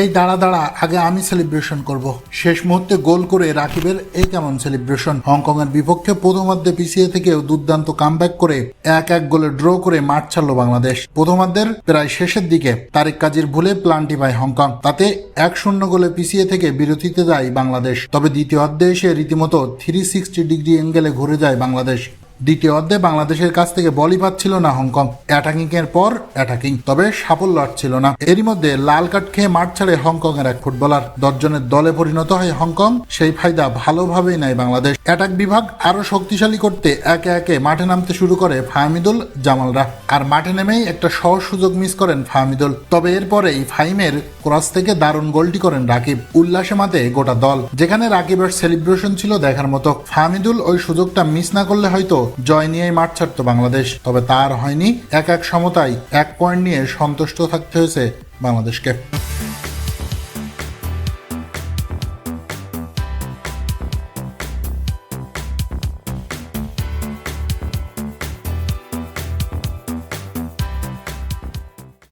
এই দাঁড়া দাঁড়া, আগে আমি সেলিব্রেশন করব। শেষ মুহূর্তে গোল করে রাকিবের এই কেমন সেলিব্রেশন হংকং এর বিপক্ষে প্রথমার্ধে পিছিয়ে থেকেও দুর্দান্ত কামব্যাক করে এক এক গোলে ড্র করে মাঠ ছাড়লো বাংলাদেশ। প্রথমার্ধের প্রায় শেষের দিকে তারিক কাজীর ভুলে প্লান্টি পায় হংকং। তাতে এক শূন্য গোলে পিছিয়ে থেকে বিরতিতে যায় বাংলাদেশ। তবে দ্বিতীয় অর্ধে এসে রীতিমতো থ্রি সিক্সটি ডিগ্রি এঙ্গেলে ঘুরে যায় বাংলাদেশ। দ্বিতীয় অর্ধে বাংলাদেশের কাছ থেকে বলই পাচ্ছিল না হংকং। অ্যাটাকিং এর পর অ্যাটাকিং, তবে সাফল্য আসছিল না। এরই মধ্যে লাল কার্ড খেয়ে মাঠ ছাড়ে হংকং এর এক ফুটবলার। দশজনের দলে পরিণত হয় হংকং সেই ফায়দা ভালোভাবেই নেয় বাংলাদেশ। অ্যাটাক বিভাগ আরও শক্তিশালী করতে একে একে মাঠে নামতে শুরু করে ফাহমিদুল জামালরা। আর মাঠে নেমেই একটা সহজ সুযোগ মিস করেন ফাহমিদুল। তবে এরপরেই ফাইমের ক্রস থেকে দারুণ গোলটি করেন রাকিব। উল্লাসে মাতে গোটা দল, যেখানে রাকিবের সেলিব্রেশন ছিল দেখার মতো। ফাহমিদুল ওই সুযোগটা মিস না করলে হয়তো জয় নিয়েই মাঠ ছাড়ত বাংলাদেশ, তবে তার হয়নি এক এক সমতায় এক পয়েন্ট নিয়ে সন্তুষ্ট থাকতে হয়েছে বাংলাদেশকে।